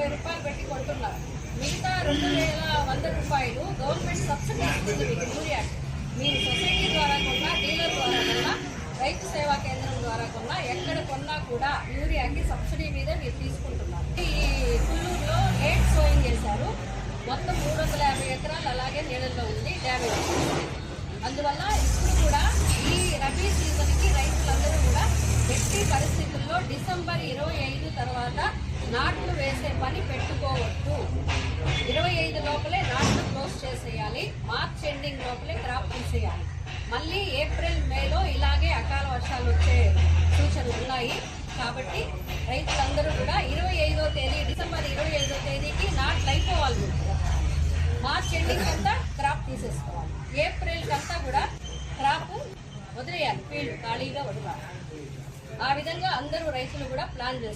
ముప్పై రూపాయలు పెట్టి కొంటున్నారు. మిగతా రెండు వేల వంద రూపాయలు గవర్నమెంట్ సబ్సిడీ ఇస్తుంది మీకు యూరియాకి మీరు సొసైటీ ద్వారా కొన్నా డీలర్ ద్వారా కొన్నా రైతు సేవా కేంద్రం ద్వారా కొన్నా ఎక్కడ కొన్నా కూడా యూరియాకి సబ్సిడీ మీద మీరు తీసుకుంటున్నారు. ఈ కుల్లూరులో లేట్ సోయింగ్ చేశారు. మొత్తం మూడు వందల యాభై ఎకరాలు అలాగే నీళ్ళల్లో ఉంది డ్యామేజ్ అందువల్ల ఇప్పుడు కూడా ఈ రబీ సీజన్కి రైతులందరూ కూడా ఎట్టి పరిస్థితుల్లో డిసెంబర్ ఇరవై ఐదు నాట్లు వేసే పని పెట్టుకోవద్దు. ఇరవై ఐదు లోపలే నాట్లు క్లోజ్ చేసేయాలి. మార్చ్ ఎండింగ్ లోపలే క్రాప్ తీసేయాలి. మళ్ళీ ఏప్రిల్ మేలో ఇలాగే అకాల వర్షాలు వచ్చే సూచనలు ఉన్నాయి. కాబట్టి రైతులందరూ కూడా ఇరవై ఐదో తేదీ డిసెంబర్ ఇరవై ఐదో తేదీకి నాట్లు అయిపోవాలి. మార్చ్ ఎండింగ్ అంతా క్రాప్ తీసేసుకోవాలి. ఏప్రిల్ కంతా కూడా క్రాప్ వదిలేయాలి. ఫీల్డ్ ఖాళీగా వదలాలి. ఆ విధంగా అందరూ రైతులు కూడా ప్లాన్ చేస్తారు.